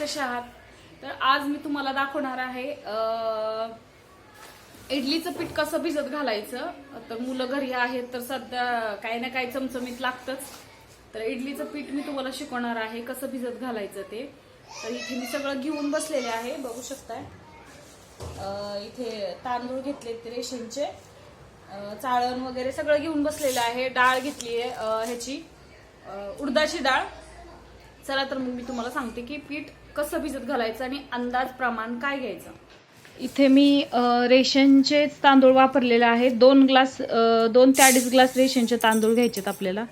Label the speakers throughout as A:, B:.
A: कशा आहात? तर आज मी तुम्हाला दाखवणार आहे इडलीचं पीठ कसं भिजत घालायचं. तर मुलं घरी आहेत तर सध्या काही ना काही चमचमीत लागतंच. तर इडलीचं पीठ मी तुम्हाला शिकवणार आहे कसं भिजत घालायचं ते. तर इथे मी सगळं घेऊन बसलेले आहे बघू शकताय. इथे तांदूळ घेतले ते रेशनचे. चाळण वगैरे सगळं घेऊन बसलेलं आहे डाळ घेतली आहे ह्याची. उडदाची डाळ. चला तर मग मी तुम्हाला सांगते की पीठ कसं भिजत घालायचं आणि अंदाज प्रमाण काय घ्यायचं. इथे मी रेशनचे तांदूळ वापरलेले आहेत. दोन ग्लास दोन ते अडीच ग्लास रेशनचे तांदूळ घ्यायचेत आपल्याला.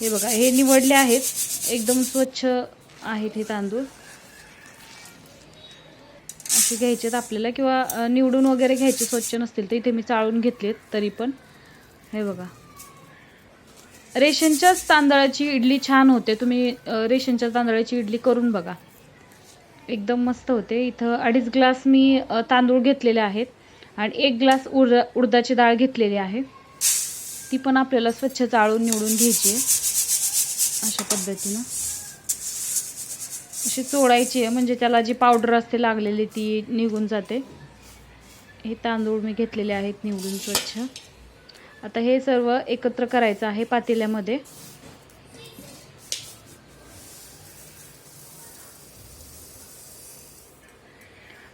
A: हे बघा हे निवडले आहेत. एकदम स्वच्छ आहेत हे तांदूळ. असे घ्यायचेत आपल्याला किंवा निवडून वगैरे घ्यायचे स्वच्छ नसतील तर इथे मी चाळून घेतलेत तरी पण. हे बघा. रेशनच्याच तांदळाची इडली छान होते. तुम्ही रेशनच्या तांदळाची इडली करून बघा. एकदम मस्त होते. इथं अडीच ग्लास मी तांदूळ घेतलेले आहेत आणि एक ग्लास उड उडदाची डाळ घेतलेली आहे. ती पण आपल्याला स्वच्छ चाळून निवडून घ्यायची आहे. अशा पद्धतीनं. अशी चोळायची आहे. म्हणजे त्याला जी पावडर असते लागलेली ती निघून जाते. हे तांदूळ मी घेतलेले आहेत निवडून स्वच्छ. आता हे सर्व एकत्र करायचं आहे पातेल्यामध्ये.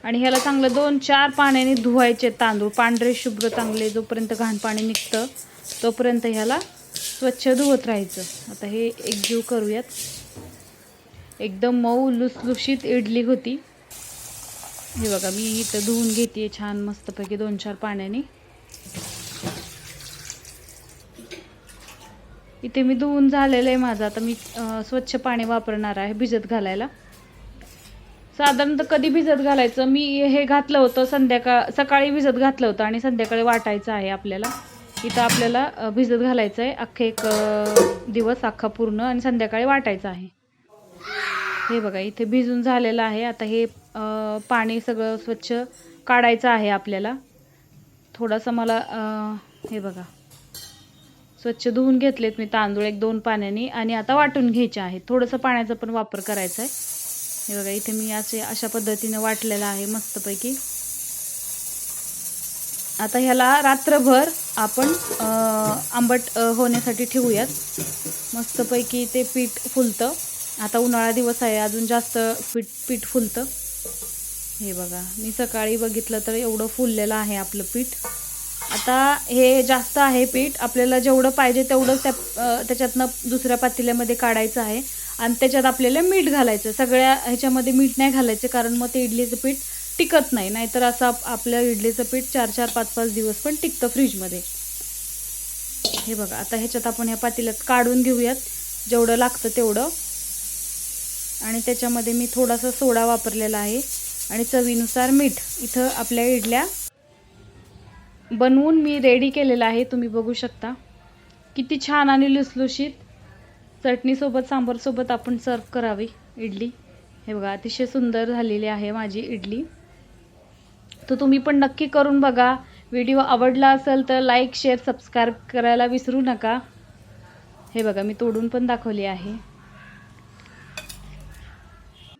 A: आणि ह्याला चांगलं दोन चार पाण्याने धुवायचे तांदूळ. पांढरे शुभ्र चांगले जोपर्यंत घाण पाणी निघतं तोपर्यंत ह्याला स्वच्छ धुवत राहायचं. आता हे एकजीव करूयात. एकदम मऊ लुसलुशीत इडली होती. हे बघा मी इथं धुवून घेते छान मस्तपैकी दोन चार पाण्याने. इथे मी धुवून झालेलं आहे माझं. आता मी स्वच्छ पाणी वापरणार आहे भिजत घालायला. साधारणतः कधी भिजत घालायचं? मी हे घातलं होतं संध्याकाळ सकाळी भिजत घातलं होतं आणि संध्याकाळी वाटायचं आहे आपल्याला. इथं आपल्याला भिजत घालायचं आहे. अख्खे एक दिवस अख्खा पूर्ण आणि संध्याकाळी वाटायचं आहे. हे बघा इथे भिजून झालेलं आहे. आता हे पाणी सगळं स्वच्छ काढायचं आहे आपल्याला. थोडंसं मला हे बघा. स्वच्छ धुवून घेतलेत मी तांदूळ एक दोन पाण्याने आणि आता वाटून घ्यायचे आहेत. थोडंसं पाण्याचा पण वापर करायचा आहे. हे बघा इथे मी असे अशा पद्धतीनं वाटलेलं आहे मस्तपैकी. आता ह्याला रात्रभर आपण आंबट होण्यासाठी ठेवूयात. मस्तपैकी ते पीठ फुलतं. आता उन्हाळा दिवस आहे अजून जास्त पीठ पीठ फुलतं. हे बघा मी सकाळी बघितलं तर एवढं फुललेलं आहे आपलं पीठ. आता हे जास्त आहे पीठ. आपल्याला जेवढं पाहिजे तेवढं त्या त्याच्यातनं दुसऱ्या पातेल्यामध्ये काढायचं आहे. आणि त्याच्यात आपल्याला मीठ घालायचं. सगळ्या ह्याच्यामध्ये मीठ नाही घालायचं कारण मग ते इडलीचं पीठ टिकत नाही. नाहीतर असं आपल्या आपलं इडलीचं पीठ चार चार पाच पाच दिवस पण टिकतं फ्रीजमध्ये. हे बघा आता ह्याच्यात आपण ह्या पातेल्यात काढून घेऊयात. जेवढं लागतं तेवढं. आणि त्याच्यामध्ये मी थोडासा सोडा वापरलेला आहे. आणि चवीनुसार मीठ. इथं आपल्या इडल्या बनवून मी रेडी केलेला आहे. तुम्ही बघू शकता. किती छान आणि लुसलुशीत चटणीसोबत सांबारसोबत आपण सर्व करावी इडली. हे बघा अतिशय सुंदर झालेली आहे माझी इडली. तर तुम्ही पण नक्की करून बघा. व्हिडिओ आवडला असेल तर लाईक शेअर सबस्क्राईब करायला विसरू नका. हे बघा मी तोडून पण दाखवली आहे.